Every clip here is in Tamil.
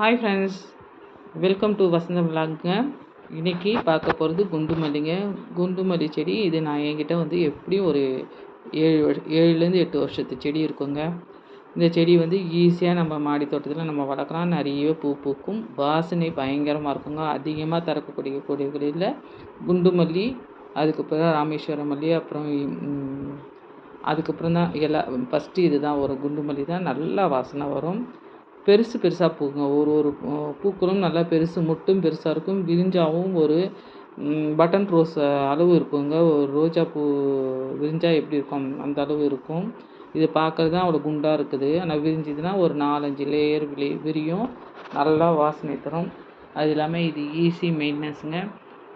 ஹாய் ஃப்ரெண்ட்ஸ் வெல்கம் டு வசந்த விலாகுங்க இன்றைக்கி பார்க்க போகிறது குண்டு மல்லிங்க குண்டு மல்லி செடி இது நான் என்கிட்ட வந்து எப்படியும் ஒரு ஏழு வருஷம் ஏழுலேருந்து எட்டு வருஷத்து செடி இருக்குங்க. இந்த செடி வந்து ஈஸியாக நம்ம மாடி தோட்டத்தில் நம்ம வளர்க்கலாம். நிறைய பூ பூக்கும். வாசனை பயங்கரமாக இருக்குங்க. அதிகமாக தரக்கூடிய கொடிகளில் குண்டு மல்லி அதுக்கப்புறம் ராமேஸ்வர மல்லி அப்புறம் அதுக்கப்புறம் தான் எல்லா ஃபஸ்ட்டு இது தான் வரும் குண்டு மல்லி தான். நல்லா வாசனை வரும். பெருசு பெருசாக பூக்குங்க ஒரு ஒரு பூக்களும் நல்லா பெருசு மொட்டும் பெருசாக இருக்கும். விரிஞ்சாவும் ஒரு பட்டன் ரோஸ் அளவு இருக்குங்க. ஒரு ரோஜா பூ விரிஞ்சால் எப்படி இருக்கும்? அந்த அளவு இருக்கும். இது பார்க்குறது தான் அவ்வளோ குண்டாக இருக்குது. ஆனால் விரிஞ்சிதுன்னா ஒரு நாலஞ்சு லேயர் விளி விரியும். நல்லா வாசனை தரும். அது இல்லாமல் இது ஈஸி மெயின்டெனன்ஸுங்க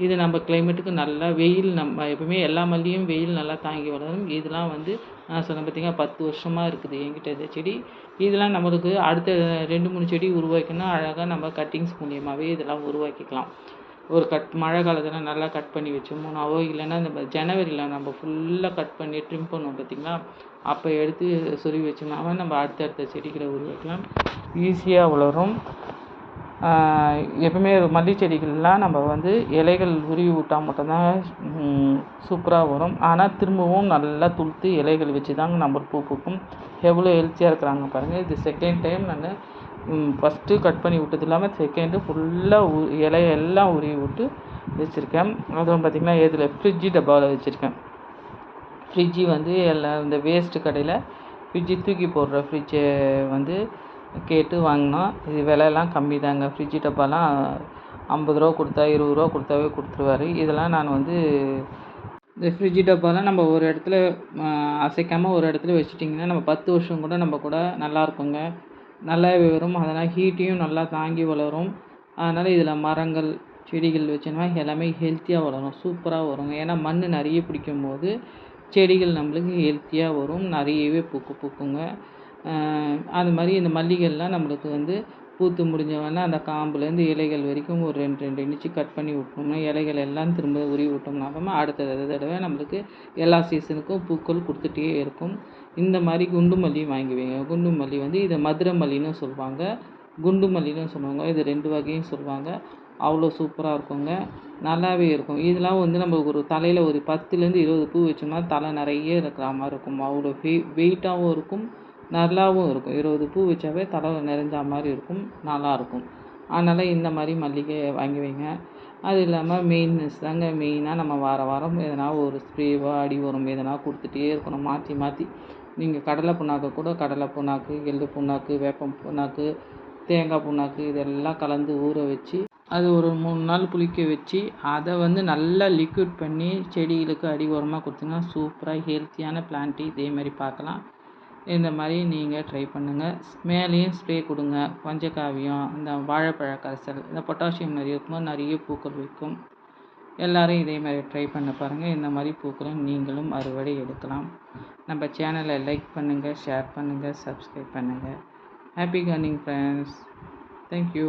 இது நம்ம கிளைமேட்டுக்கு நல்லா வெயில் நம்ம எப்பவுமே எல்லா மல்லியும் வெயில் நல்லா தாங்கி வளரும். இதெல்லாம் வந்து நான் சொன்னேன் பார்த்தீங்கன்னா பத்து வருஷமாக இருக்குது என்கிட்ட இந்த செடி. இதெல்லாம் நம்மளுக்கு அடுத்த ரெண்டு மூணு செடி உருவாக்கணும்னா அழகாக நம்ம கட்டிங்ஸ் மூலியமாகவே இதெல்லாம் உருவாக்கிக்கலாம். ஒரு கட் மழை காலத்தில் நல்லா கட் பண்ணி வச்சோம்னாவோ இல்லைன்னா இந்த ஜனவரியில் நம்ம ஃபுல்லாக கட் பண்ணி ட்ரிம் பண்ணுவோம் பார்த்திங்களா அப்போ எடுத்து சொருவி வச்சோம்னாவே நம்ம அடுத்தடுத்த செடிகளை உருவாக்கலாம். ஈஸியாக வளரும். எப்பவுமே மல்லிகை செடிகள்லாம் நம்ம வந்து இலைகள் உருவி விட்டால் மட்டும்தான் சூப்பராக வரும். ஆனால் திரும்பவும் நல்லா துளுத்து இலைகள் வச்சு தாங்க நம்ம பூ பூக்கும். எவ்வளோ ஹெல்த்தியாக இருக்கிறாங்க பாருங்கள் இது செகண்ட் டைம் நான் ஃபஸ்ட்டு கட் பண்ணி விட்டது இல்லாமல் செகண்டு ஃபுல்லாக உ இலையெல்லாம் உருவி விட்டு வச்சுருக்கேன். அதுவும் பார்த்திங்கன்னா இதில் ஃப்ரிட்ஜி டப்பாவில் வச்சுருக்கேன். ஃப்ரிட்ஜி வந்து எல்லா இந்த வேஸ்ட்டு கடையில் ஃப்ரிட்ஜி தூக்கி போடுற ஃப்ரிட்ஜை வந்து கேட்டு வாங்கினோம் இது விலையெல்லாம் கம்மி தாங்க ஃப்ரிட்ஜு டப்பாலாம் ஐம்பது ரூபா கொடுத்தா இருபது ரூபா கொடுத்தாவே கொடுத்துருவாரு. இதெல்லாம் நான் வந்து இந்த ஃப்ரிட்ஜு டப்பாலாம் நம்ம ஒரு இடத்துல அசைக்காமல் ஒரு இடத்துல வச்சுட்டிங்கன்னா நம்ம பத்து வருஷம் கூட நம்ம கூட நல்லா இருக்குங்க. நல்லாவே வரும் அதனால் ஹீட்டையும் நல்லா தாங்கி வளரும். அதனால் இதில் மரங்கள் செடிகள் வச்சோம்னா எல்லாமே ஹெல்த்தியாக வளரும். சூப்பராக வருங்க. ஏன்னா மண் நிறைய பிடிக்கும் போது செடிகள் நம்மளுக்கு ஹெல்த்தியாக வரும். நிறையவே பூக்கு பூக்குங்க. அது மாதிரி இந்த மல்லிகைலாம் நம்மளுக்கு வந்து பூத்து முடிஞ்சவொடனே அந்த காம்புலேருந்து இலைகள் வரைக்கும் ஒரு ரெண்டு ரெண்டு இன்ச்சு கட் பண்ணி விட்டோம்னா இலைகள் எல்லாம் திரும்ப உருவி விட்டோம்னா அடுத்த தடவை நம்மளுக்கு எல்லா சீசனுக்கும் பூக்கள் கொடுத்துட்டே இருக்கும். இந்த மாதிரி குண்டு மல்லியும் வாங்கி வைங்க குண்டு மல்லி வந்து இதை மதுரை மல்லின்னு சொல்லுவாங்க. குண்டு மல்லின்னு சொல்லுவாங்க. இது ரெண்டு வகையும் சொல்லுவாங்க. அவ்வளோ சூப்பராக இருக்குங்க. நல்லாவே இருக்கும். இதெல்லாம் வந்து நம்ம ஒரு தலையில் ஒரு பத்துலேருந்து இருபது பூ வச்சோம்னா தலை நிறைய இருக்கிற மாதிரி இருக்கும். அவ்வளோ வெயிட்டாகவும் இருக்கும். நல்லாவும் இருக்கும். இருபது பூ வச்சாவே தலை நிறைஞ்சா மாதிரி இருக்கும். நல்லாயிருக்கும். அதனால் இந்த மாதிரி மல்லிகை வாங்கி வைங்க. அது இல்லாமல் மெயின்னஸ் தாங்க மெயினாக நம்ம வார வாரம் எதனா ஒரு ஸ்ப்ரேவோ அடி உரம் எதனா கொடுத்துட்டே இருக்கணும். மாற்றி மாற்றி நீங்கள் கடலை புண்ணாக்கு கூட கடலை புண்ணாக்கு எள்ளு புண்ணாக்கு வேப்பம் புண்ணாக்கு தேங்காய் புண்ணாக்கு இதெல்லாம் கலந்து ஊற வச்சு அது ஒரு மூணு நாள் புளிக்க வச்சு அதை வந்து நல்லா லிக்விட் பண்ணி செடிகளுக்கு அடி உரமாக கொடுத்தீங்கன்னா சூப்பராக ஹெல்த்தியான பிளான்ட்டு இதேமாதிரி பார்க்கலாம். இந்த மாதிரி நீங்கள் ட்ரை பண்ணுங்கள் மேலேயும் ஸ்ப்ரே கொடுங்க. பஞ்சகாவியம் இந்த வாழைப்பழ கரைசல் இந்த பொட்டாசியம் நிறைய இருக்கும்போது நிறைய பூக்கள் வைக்கும். எல்லோரும் இதே மாதிரி ட்ரை பண்ண பாருங்கள் இந்த மாதிரி பூக்களை நீங்களும் அறுவடை எடுக்கலாம். நம்ம சேனலை லைக் பண்ணுங்கள் ஷேர் பண்ணுங்கள் சப்ஸ்கிரைப் பண்ணுங்கள் ஹாப்பி கார்னிங் ஃப்ரெண்ட்ஸ் தேங்க்யூ